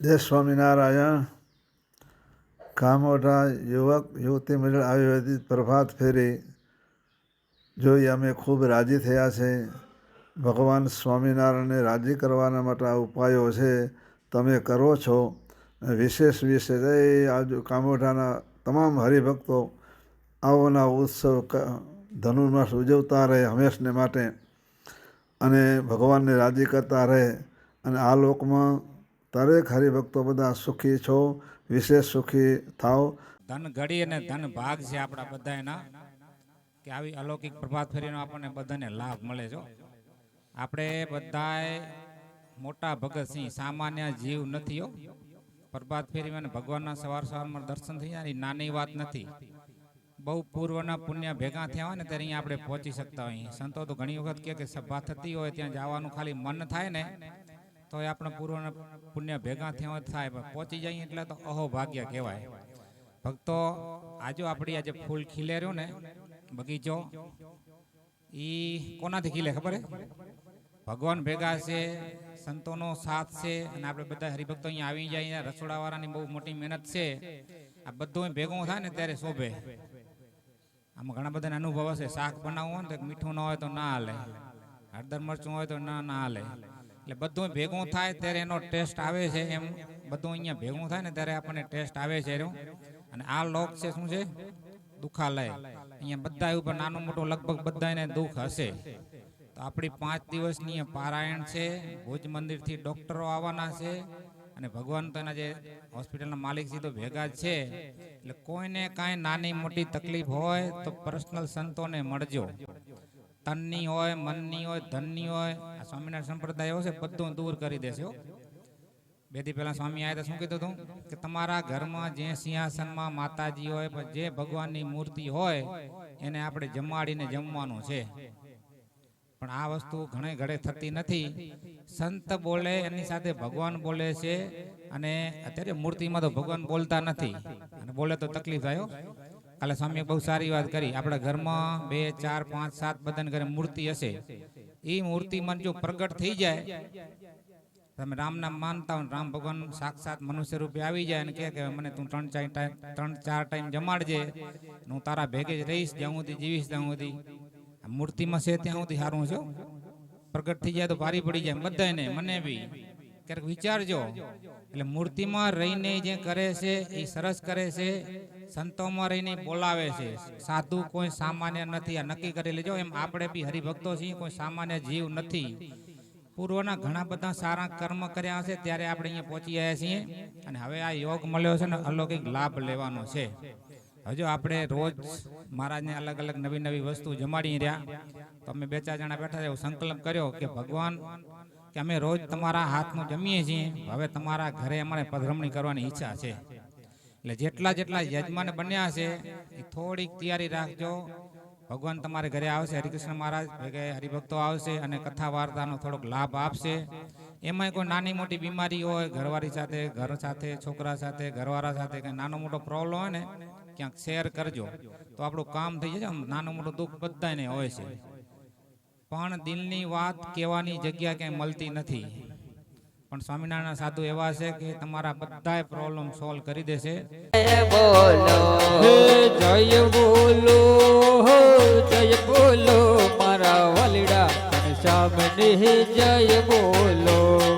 જય સ્વામિનારાયણ. કામોઢા યુવક, યુવતી મંડળ આયોજિત પ્રભાત ફેરી જોઈ અમે ખૂબ રાજી થયા છે. ભગવાન સ્વામિનારાયણને રાજી કરવાના માટે આ ઉપાયો છે. તમે કરો છો. વિશેષ વિશેષ એ આજુ કામોઢાના તમામ હરિભક્તો આવોના ઉત્સવ ધનુર્માસ ઉજવતા રહે હંમેશને માટે અને ભગવાનને રાજી કરતા રહે અને આ લોકમાં દરેક હરિભક્તો બધા સુખી છો, વિશેષ સુખી થાવ ધન ઘડી અને ધન ભાગ છે આપણા બધાના કે આવી અલૌકિક પ્રભાત ફેરીનો આપણને બધાને લાભ મળે છો આપણે બધાય મોટા ભગતસિંહ સામાન્ય જીવ નથી હો. પ્રભાત ફેરીમાં ભગવાનના સવાર સવારમાં દર્શન થઈ જાય નાની વાત નથી. બહુ પૂર્વના પુણ્ય ભેગા થયા ને ત્યારે અહીંયા આપણે પહોંચી શકતા હોય. સંતો તો ઘણી વખત કે સભા થતી હોય, ત્યાં જવાનું ખાલી મન થાય ને તો એ આપણે પૂર્વના પુણ્ય ભેગા થયા થાય પહોંચી જઈએ એટલે તો અહો ભાગ્ય કહેવાય. ભક્તો, આજો આપણી આજે ફૂલ ખીલે રહ્યો ને, બગીચો. ઈ કોનાથી ખીલે ખબર ભગવાન ભેગા છે, સંતોનો સાથ છે, અને આપણે બધા હરિભક્તો અહીંયા આવી જાય રસોડાવાળાની બહુ મોટી મહેનત છે. આ બધું ભેગું થાય ને ત્યારે શોભે. આમાં ઘણા બધાને અનુભવ હશે, શાક બનાવવું હોય ને તો મીઠું ન હોય તો ના હાલે. હળદર મરચું હોય તો ના ના હાલે. એટલે બધું ભેગું થાય ત્યારે એનો ટેસ્ટ આવે છે એમ. બધું અહીંયા ભેગું થાય ને ત્યારે આપણને ટેસ્ટ આવે છે એનો. અને આ લોક છે શું છે? દુખાલય. અહીંયા બધા ઉપર નાનું મોટું લગભગ બધાને દુઃખ હશે. તો આપણી પાંચ દિવસની પારાયણ છે. ભુજ મંદિરથી ડૉક્ટરો આવવાના છે. અને ભગવાન તો એના જે હોસ્પિટલના માલિક છે તો ભેગા જ છે. એટલે કોઈને કાંઈ નાની મોટી તકલીફ હોય તો પર્સનલ સંતોને મળજો. તનની હોય, મનની હોય, ધનની હોય આ સ્વામિનારાયણ સંપ્રદાય છે, બધું દૂર કરી દેશે. બેથી પહેલા સ્વામી આવ્યા શું કીધું હતું કે તમારા ઘરમાં જે સિંહાસનમાં માતાજી હોય જે ભગવાનની મૂર્તિ હોય, એને આપણે જમાડીને જમવાનું છે. પણ આ વસ્તુ ઘણે ઘડે થતી નથી. સંત બોલે, એની સાથે ભગવાન બોલે છે, અને અત્યારે મૂર્તિમાં તો ભગવાન બોલતા નથી. અને બોલે તો તકલીફ થાય કાલે સ્વામીએ બહુ સારી વાત કરી. આપણા ઘરમાં બે, ચાર, પાંચ, સાત બધાને ઘરે મૂર્તિ હશે. એ મૂર્તિમાં જો પ્રગટ થઈ જાય, તમે રામ નામ માનતા હો ને રામ ભગવાન સાક્ષાત મનુષ્ય રૂપે આવી જાય અને કહે કે મને તું ત્રણ ચાર ટાઈમ, ત્રણ ચાર ટાઈમ જમાડજે હું તારા ભેગે જ રહીશ જ્યાં સુધી જીવીશ ત્યાં સુધી. મૂર્તિમાં છે ત્યાં સુધી સારું છે પ્રગટ થઈ જાય તો ભારી પડી જાય. બધાને મને બી. ક્યારેક વિચારજો. એટલે મૂર્તિમાં રહીને જે કરે છે, એ સરસ કરે છે, સંતોમાં રહીને બોલાવે છે. સાધુ કોઈ સામાન્ય નથી, આ નક્કી કરી લેજો. એમ આપણે બી હરિભક્તો છીએ, કોઈ સામાન્ય જીવ નથી. પૂર્વના ઘણા બધા સારા કર્મ કર્યા હશે, ત્યારે આપણે અહીંયા પહોંચી આવ્યા છીએ. અને હવે આ યોગ મળ્યો છે ને, અલૌકિક લાભ લેવાનો છે. હજુ આપણે રોજ મહારાજને અલગ અલગ નવી નવી વસ્તુ જમાડી રહ્યા. તો અમે બે ચાર જણા બેઠા એવો સંકલ્પ કર્યો કે ભગવાન કે અમે રોજ તમારા હાથનું જમીએ છીએ. હવે તમારા ઘરે અમારે પધરમણી કરવાની ઈચ્છા છે. એટલે જેટલા જેટલા યજમાન બન્યા છે એ થોડીક તૈયારી રાખજો. ભગવાન તમારે ઘરે આવશે, હરિકૃષ્ણ મહારાજ ભેગે હરિભક્તો આવશે અને કથા વાર્તાનો થોડોક લાભ આપશે. એમાંય કોઈ નાની મોટી બીમારી હોય, ઘરવાળી સાથે, ઘર સાથે, છોકરા સાથે, ઘરવાળા સાથે કંઈ નાનો મોટો પ્રોબ્લેમ હોય ને, ક્યાંક શેર કરજો. તો આપણું કામ થઈ જશે. નાનું મોટું દુઃખ બધાને હોય છે. પણ દિલની વાત કહેવાની જગ્યા ક્યાંય મળતી નથી. પણ સ્વામિનારાયણ સાધુ એવા છે કે તમારા બધા પ્રોબ્લેમ સોલ્વ કરી દેશે. બોલો. જય બોલો જય બોલો મારા વલડા ઘનશ્યામને જય બોલો.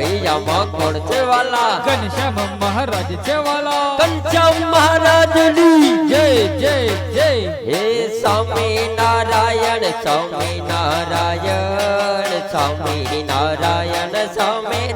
એ માં કોણ છે વાલા ઘનશ્યામ મહારાજ છે વાલા ઘનશ્યામ મહારાજની જય જય જય. હે સ્વામી નારાયણ સ્વામી નારાયણ સ્વામી નારાયણ સ્વામી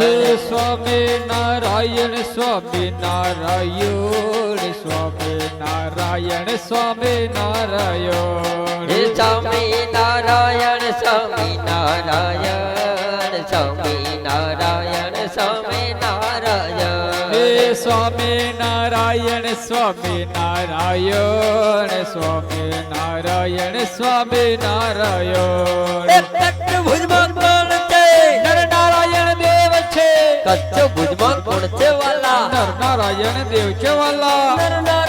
હે નારાયણ સ્વામી નારાયણ સ્વામી નારાયણ સ્વામી નારાયણ સ્વામી નારાયણ. હે સ્વામી નારાયણ સ્વામી નારાયણ. સ્વામી નારાયણ સ્વામી હે નારાયણ સ્વામી નારાયણ સ્વામી નારાયણ સ્વામી નારાયણ સ્વામી નારાયણ કચ્છ ભુજમાં કોણ છે? નર નારાયણ દેવ છે. કચ્છ ભુજમાં કોણ છે વાલા? નર નારાયણ દેવ છે વાલા.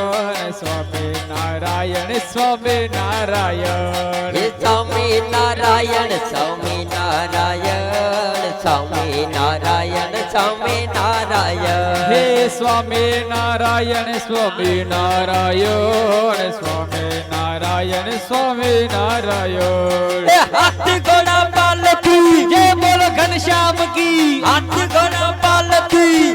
નારાયણ સ્વામી નારાયણ સ્વામી નારાયણ હે સ્વામી નારાયણ સ્વામી નારાયણ સ્વામી નારાયણ સ્વામી નારાયણ હે સ્વામી નારાયણ સ્વામી નારાયણ સ્વામી નારાયણ સ્વામી નારાયણ એ હાથી ઘોડા પાલકી જય બોલો ઘનશ્યામ કી હાથી ઘોડા પાલકી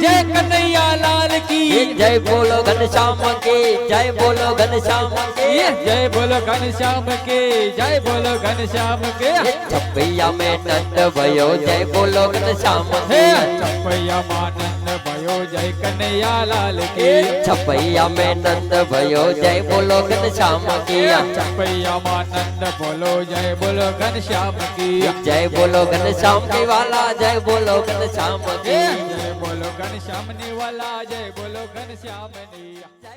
જય કનૈયા લાલ કી જય બોલો ઘનશ્યામ કે જય બોલો ઘનશ્યામ કે જય બોલો ઘનશ્યામ કે જય બોલો ઘનશ્યામ કે છપૈયા મે નંદ ભયો જય બોલો ઘનશ્યામ હે છપૈયા માં નંદ ભયો જય કનૈયા લાલ કે છપૈયા મે નંદ ભયો જય બોલો ઘનશ્યામ કે છપૈયા માં નંદ બોલો જય બોલો ઘનશ્યામ કે જય બોલો ઘનશ્યામ કે વાલા જય બોલો ઘનશ્યામ કે બોલો ઘનશ્યામની વાલા જય બોલો ઘનશ્યામની જય